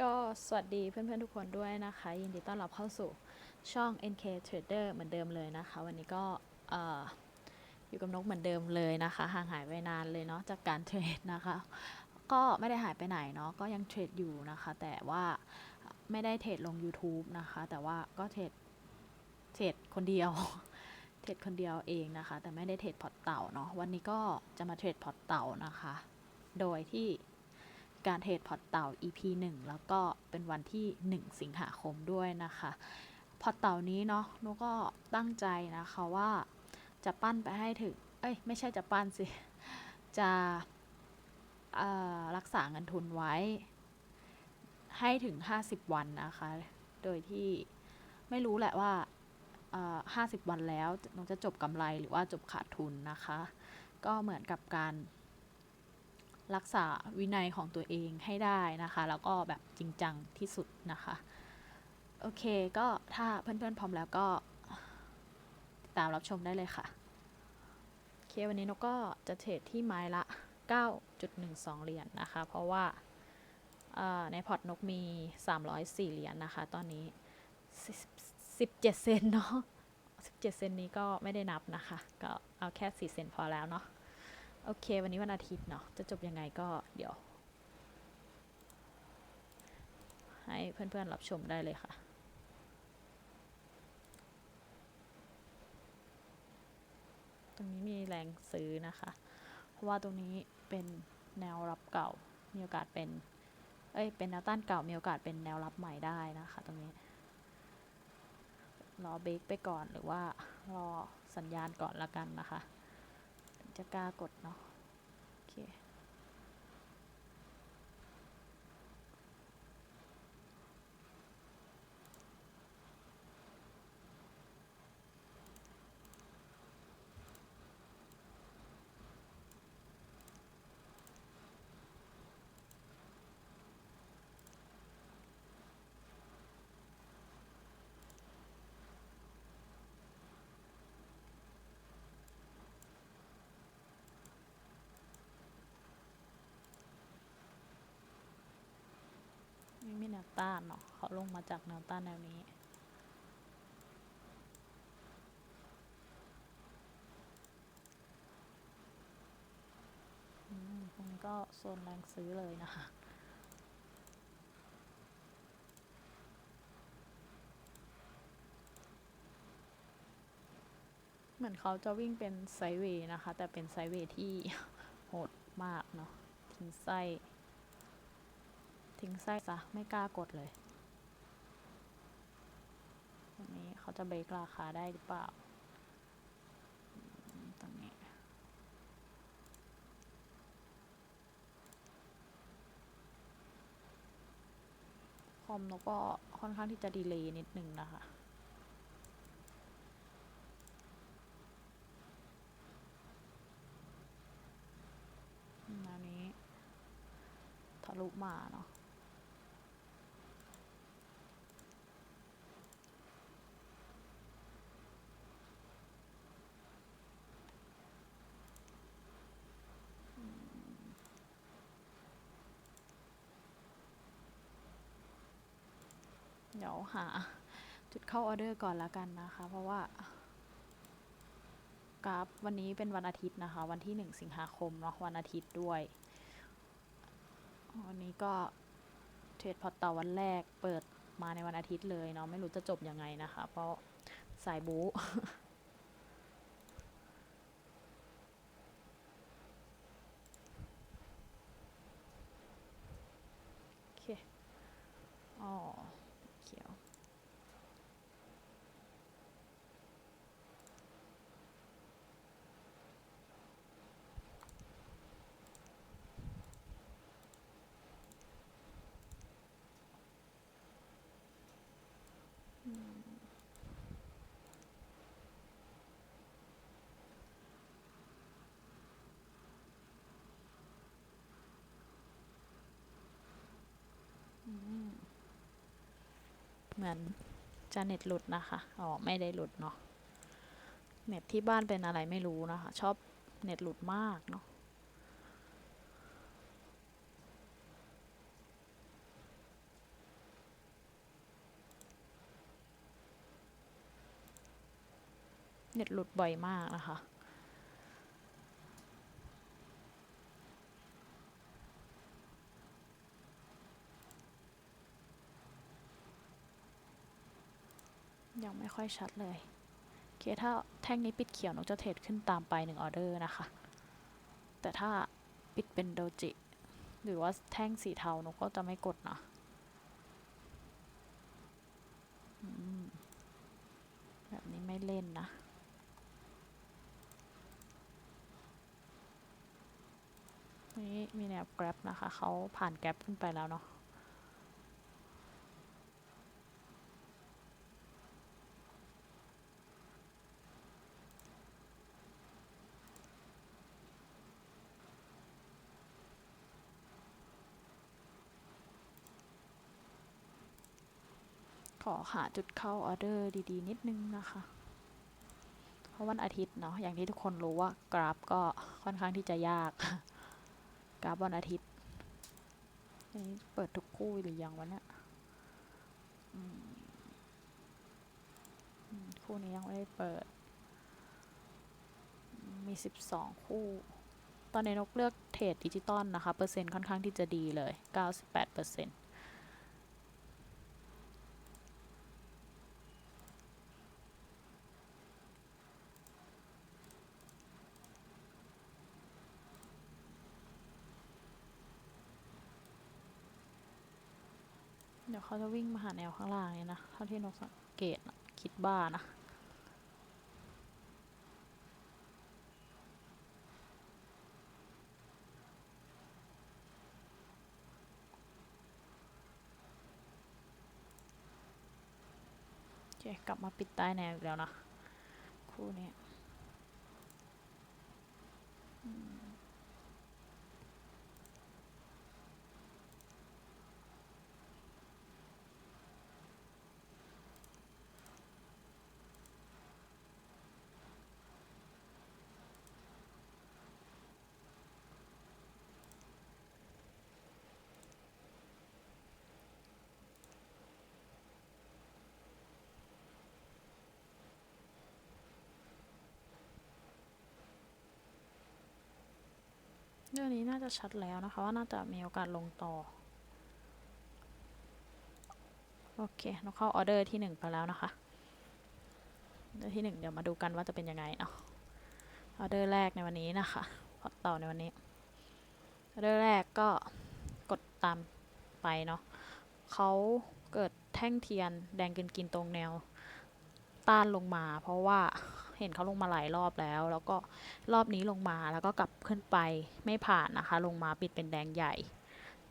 ก็สวัสดีเพื่อนๆทุกคนด้วยนะคะ ยินดีต้อนรับเข้าสู่ช่อง NK Trader เหมือนเดิมเลยนะคะ วันนี้ก็เอ่ออยู่กับนกเหมือนเดิมเลยนะคะ ห่างหายไปนานเลยเนาะจากการเทรดนะคะ ก็ไม่ได้หายไปไหนเนาะก็ยังเทรดอยู่นะคะ แต่ว่าไม่ได้เทรดลง YouTube นะคะ แต่ว่าก็เทรดเทรดคนเดียวเทรดคนเดียวเองนะคะ แต่ไม่ได้เทรดพอร์ตเต่าเนาะวันนี้ก็จะมาเทรดพอร์ตเต่านะคะ โดยที่ การเทรดพอร์ตเต่า EP 1 แล้วก็เป็นวันที่ 1 สิงหาคมด้วยนะคะ พอร์ตเต่านี้เนาะนุก็ตั้งใจนะคะว่าจะปั้นไปให้ถึง เอ้ย ไม่ใช่จะปั้นสิ จะรักษาเงินทุนไว้ ให้ถึง 50 วันนะคะ โดยที่ไม่รู้แหละว่า50 วันแล้วนกจะจบกำไรหรือว่าจบขาดทุนนะคะ ก็เหมือนกับการ รักษาวินัยของตัวเองให้ได้นะคะ แล้วก็แบบจริงจังที่สุดนะคะ โอเคก็ถ้าเพื่อนๆพร้อมแล้วก็ติดตามรับชมได้เลยค่ะโอเควันนี้นกก็จะเทรดที่ไม้ละ 9.12 เหรียญนนะคะ เพราะว่าในพอร์ตนกมี 304 เหรียญนนะคะ ตอนนี้ 17 เซนเนาะ17 เซนนี้ก็ไม่ได้นับนะคะ ก็เอาแค่ 4 เซนพอแล้วเนาะ โอเค วันนี้วันอาทิตย์เนาะจะจบยังไงก็เดี๋ยว ให้เพื่อนๆรับชมได้เลยค่ะตรงนี้มีแรงซื้อนะคะ เพราะว่าตรงนี้เป็นแนวรับเก่า มีโอกาสเป็น เอ้ย เป็นแนวต้านเก่า มีโอกาสเป็นแนวรับใหม่ได้นะคะ ตรงนี้ รอเบรกไปก่อนหรือว่ารอสัญญาณก่อนละกันนะคะ จะกล้ากดเนาะ ต้านเนาะเขาลงมาจากแนวต้านแนวนี้มตรงนี้ก็โซนแรงซื้อเลยนะคะเหมือนเขาจะวิ่งเป็นไซเวย์นะคะ แต่เป็นไซเวย์ที่โหดมากเนาะทิ้งไส้ ทิ้งไส้ซะไม่กล้ากดเลยตรงนี้เขาจะเบรกราคาได้หรือเปล่า ตรงนี้ คอมนกก็ค่อนข้างที่จะดีเลย์นิดนึงนะคะอันนี้ทะลุมาเนาะ เดี๋ยวหาจุดเข้าออเดอร์ก่อนล้วกันนะคะ เพราะว่ากราฟวันนี้เป็นวันอาทิตย์นะคะ วันที่หนึ่งสิงหาคมเนาะวันอาทิตย์ด้วยวันนี้ก็เทรดพอร์ตต่อวันแรกเปิดมาในวันอาทิตย์เลยเนาะไม่รู้จะจบยังไงนะคะ เพราะสายบู๊โอเคอ๋อ เหมือนจะเน็ตหลุดนะคะ อ๋อ ไม่ได้หลุดเนาะ เน็ตที่บ้านเป็นอะไรไม่รู้นะคะ ชอบเน็ตหลุดมากเนาะเน็ตหลุดบ่อยมากนะคะ ยังไม่ค่อยชัดเลยโอเคถ้าแท่งนี้ปิดเขียวนกจะเทรดขึ้นตามไปหนึ่งออเดอร์นะคะ แต่ถ้าปิดเป็นโดจิ หรือว่าแท่งสีเทานกก็จะไม่กดนะแบบนี้ไม่เล่นนะนี่มีแนว grab นะคะ เขาผ่าน grab ขึ้นไปแล้วเนาะ ขอหาจุดเข้าออเดอร์ดีๆ นิดนึงนะคะ เพราะวันอาทิตย์เนาะอย่างที่ทุกคนรู้ว่ากราฟก็ค่อนข้างที่จะยาก กราฟวันอาทิตย์อันนี้เปิดทุกคู่หรือยังวะเนี่ยคู่นี้ยังไม่ได้เปิด มี 12 คู่ ตอนนี้นกเลือกเทรดดิจิตอลนะคะ เปอร์เซ็นต์ค่อนข้างที่จะดีเลย 98เปอร์เซ็นต์ เขาจะวิ่งมาหาแนวข้างล่างเนี่ยนะเท่าที่นกสังเกตนะคิดบ้านะโอเคกลับมาปิดใต้แนวอีกแล้วนะ คู่นี้ เรื่องนี้น่าจะชัดแล้วนะคะว่าน่าจะมีโอกาสลงต่อ โอเคนกเข้าออเดอร์ที่หนึ่งไปแล้วนะคะออเดอร์ที่หนึ่งเดี๋ยวมาดูกันว่าจะเป็นยังไงเนาะออเดอร์แรกในวันนี้นะคะพอร์ตต่อในวันนี้ออเดอร์แรกก็กดตามไปเนาะเขาเกิดแท่งเทียนแดงกินกินตรงแนวต้านลงมา เพราะว่า เห็นเขาลงมาหลายรอบแล้ว แล้วก็รอบนี้ลงมาแล้วก็กลับขึ้นไปไม่ผ่านนะคะ ลงมาปิดเป็นแดงใหญ่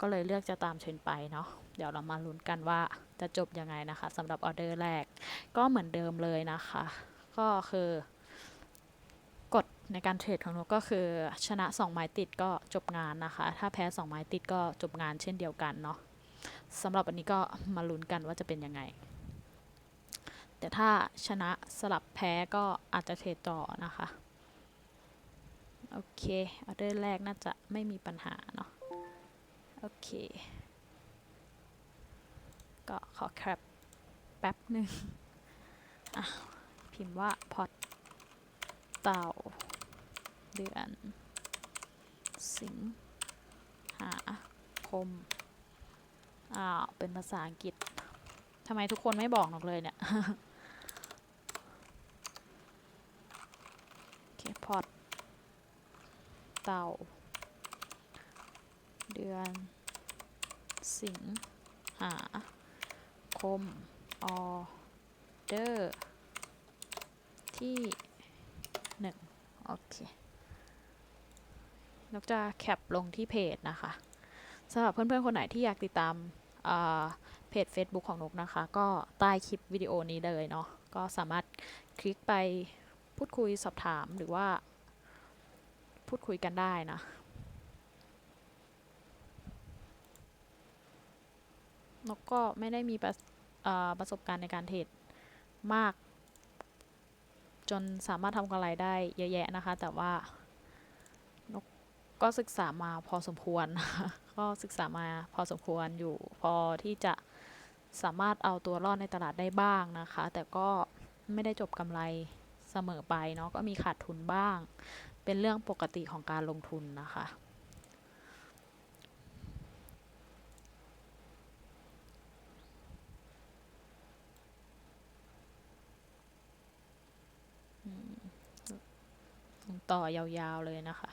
ก็เลยเลือกจะตามเทรนไปเนาะเดี๋ยวเรามาลุ้นกันว่าจะจบยังไงนะคะสำหรับออเดอร์แรก ก็เหมือนเดิมเลยนะคะ ก็คือกฎในการเทรดของนูก็คือชนะ 2 ไม้ติดก็จบงานนะคะ ถ้าแพ้ 2 ไม้ติดก็จบงานเช่นเดียวกันเนาะสำหรับวันนี้ก็มาลุ้นกันว่าจะเป็นยังไง แต่ถ้าชนะสลับแพ้ก็อาจจะเทรดต่อนะคะ โอเค ออเดอร์แรกน่าจะไม่มีปัญหาเนาะ โอเค ก็ขอแคปแป๊บหนึ่งอะพิมพ์ว่าพอตเต่าเดือน สิงหาคม อ้าว เป็นภาษาอังกฤษทำไมทุกคนไม่บอกหนกเลยเนี่ย โอเค พอต เต่า เดือน สิงหาคม ออเดอร์ ที่หนึ่งโอเคนกจะแคปลงที่เพจนะคะสำหรับเพื่อนๆ คนไหนที่อยากติดตามเพจ Facebook ของนกนะคะ ก็ใต้คลิปวิดีโอนี้เลยเนาะก็สามารถคลิกไปพูดคุยสอบถามหรือว่า พูดคุยกันได้นะนกก็ไม่ได้มีประประสบการณ์ในการเทรดมาก จนสามารถทำกำไรได้เยอะแยะนะคะ แต่ว่านกก็ศึกษามาพอสมควร ก็ศึกษามาพอสมควรอยู่ พอที่จะสามารถเอาตัวรอดในตลาดได้บ้างนะคะ แต่ก็ไม่ได้จบกำไรเสมอไปเนาะก็มีขาดทุนบ้าง เป็นเรื่องปกติของการลงทุนนะคะ ต่อยาวๆเลยนะคะ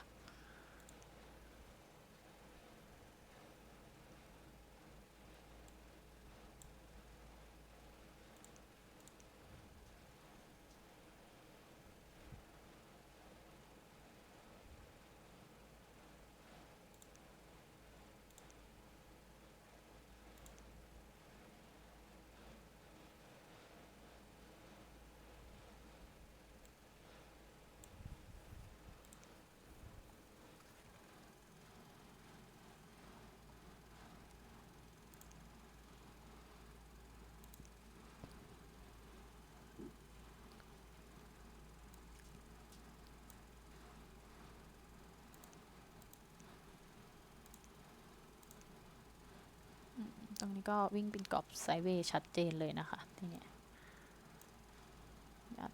ตรงนี้ ก็วิ่งเป็นกรอบไซด์เวย์ชัดเจนเลยนะคะที่นี้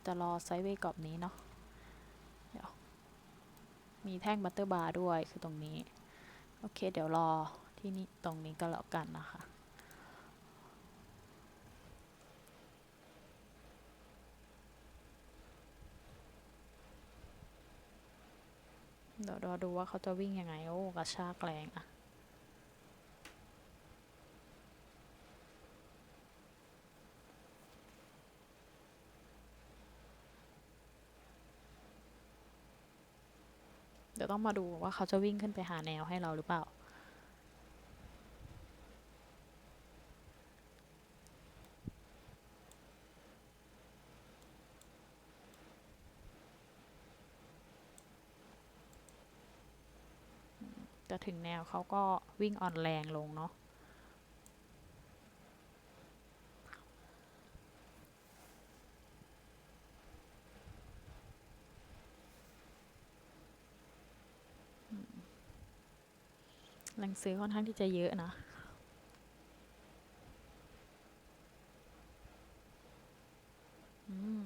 จะรอไซด์เวย์กรอบนี้เนาะเดี๋ยวมีแท่งบัตเตอร์บาร์ด้วยคือตรงนี้ โอเค เดี๋ยวรอที่นี่ตรงนี้ก็แล้วกันนะคะเดี๋ยวรอดูว่าเขาจะวิ่งยังไง โอ้กระชากแรงอะ เดี๋ยวต้องมาดูว่าเขาจะวิ่งขึ้นไปหาแนวให้เราหรือเปล่า จะถึงแนวเขาก็วิ่งอ่อนแรงลงเนาะ แรงซื้อค่อนข้างที่จะเยอะนะอืม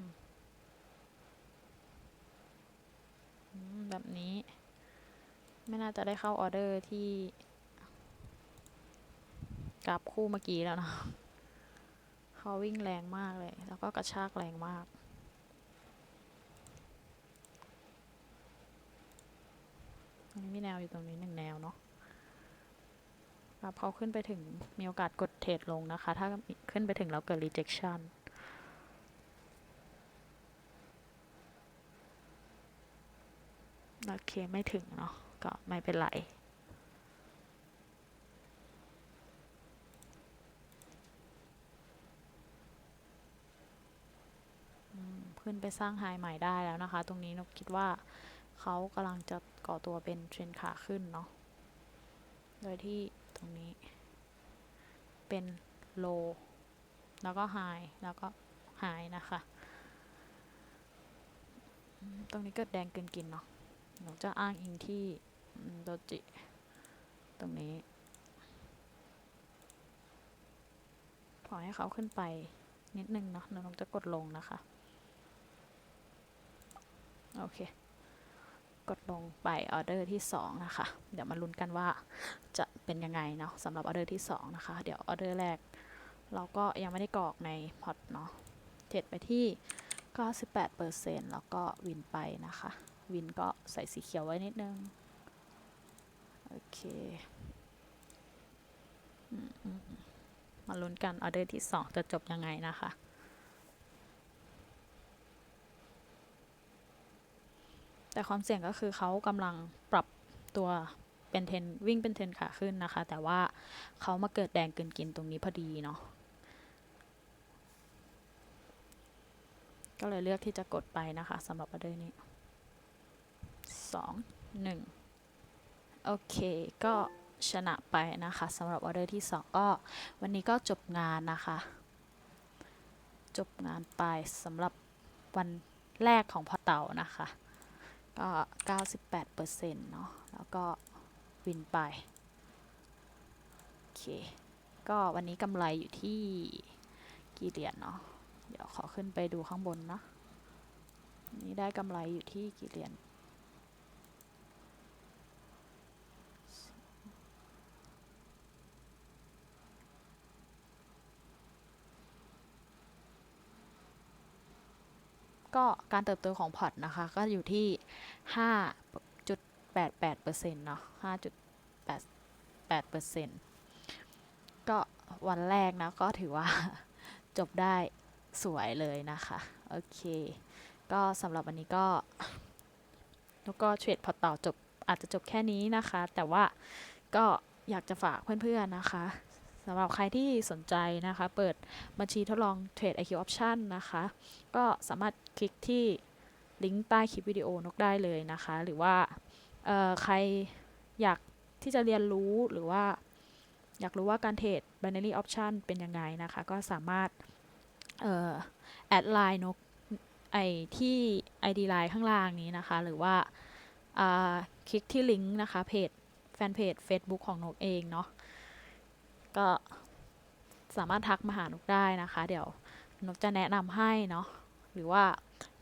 อืมแบบนี้ ไม่น่าจะได้เข้าออเดอร์ที่กราบคู่เมื่อกี้แล้วนะเขาวิ่งแรงมากเลย แล้วก็กระชากแรงมากตรงนี้มีแนวอยู่ตรงนี้หนึ่งแนวเนาะ ครับเขาขึ้นไปถึงมีโอกาสกดเทรดลงนะคะ ถ้าขึ้นไปถึงแล้วเกิด rejection โอเค ไม่ถึงเนาะก็ไม่เป็นไรขึ้นไปสร้างไฮใหม่ได้แล้วนะคะ ตรงนี้นกคิดว่าเขากำลังจะก่อตัวเป็นเทรนขาขึ้นเนาะ โดยที่ รงนี้ เป็น low แล้วก็ high แล้วก็ high นะคะ ตรงนี้เกิดแดงเกินกินเนาะหนูจะอ้างอิงที่โดจิ ตรงนี้ขอให้เขาขึ้นไปนิดนึงเนาะเดี๋ยวหนูจะกดลงนะคะ โอเค กดลงไปออเดอร์ที่ 2 นะคะ เดี๋ยวมาลุ้นกันว่าจะ เป็นยังไงเนาะสำหรับออเดอร์ที่ 2 นะคะ เดี๋ยวออเดอร์แรก เราก็ยังไม่ได้กรอกในพอร์ตเนาะเทรดไปที่ 98%แล้วก็วินไปนะคะ วินก็ใส่สีเขียวไว้นิดนึง โอเคมอืมอืมมาลุ้นกันออเดอร์ที่ 2 จะจบยังไงนะคะแต่ความเสี่ยงก็คือเขากำลังปรับตัว เป็นเทนวิ่งเป็นเทนขาขึ้นนะคะ แต่ว่าเขามาเกิดแดงเกินกินตรงนี้พอดีเนาะก็เลยเลือกที่จะกดไปนะคะสำหรับออเดอร์นี้สองหนึ่งโอเค ก็ชนะไปนะคะสำหรับออเดอร์ที่สองก็วันนี้ก็จบงานนะคะ จบงานไปสำหรับวันแรกของพอเต่านะคะ ก็ 98%เนาะแล้วก็ วินไป โอเค ก็วันนี้กำไรอยู่ที่กี่เหรียญเนาะ เดี๋ยวขอขึ้นไปดูข้างบนเนาะ นี่ได้กำไรอยู่ที่กี่เหรียญก็การเติบโตของพอร์ตนะคะ ก็อยู่ที่ 5.88%เนาะ5.88%ก็วันแรกนะก็ถือว่า จบได้สวยเลยนะคะ โอเค ก็สำหรับวันนี้ก็ แล้วก็เทรดพอต่อจบอาจจะจบแค่นี้นะคะ แต่ว่าก็อยากจะฝากเพื่อนๆนะคะสำหรับใครที่สนใจนะคะ เปิดบัญชีทดลองเทรด IQ Option นะคะ ก็สามารถคลิกที่ลิงก์ใต้คลิปวิดีโอนกได้เลยนะคะ หรือว่า ใครอยากที่จะเรียนรู้หรือว่าอยากรู้ว่าการเทรด binary option เป็นยังไงนะคะ ก็สามารถแอดไลน์นกไอที่ ID Line ข้างล่างนี้นะคะ หรือว่าอ่าคลิกที่ลิงก์นะคะเพจแฟนเพจ Facebook ของนกเองเนาะก็สามารถทักมาหานกได้นะคะ เดี๋ยวนกจะแนะนำให้เนาะหรือว่า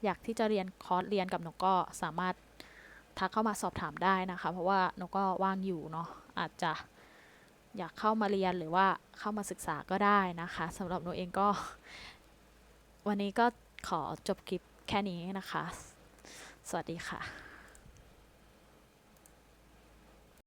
อยากที่จะเรียนคอร์สเรียนกับนกก็สามารถ ทักเข้ามาสอบถามได้นะคะ เพราะว่านกก็ว่างอยู่เนาะอาจจะอยากเข้ามาเรียนหรือว่าเข้ามาศึกษาก็ได้นะคะสำหรับนกเองก็ วันนี้ก็ขอจบคลิปแค่นี้นะคะ สวัสดีค่ะ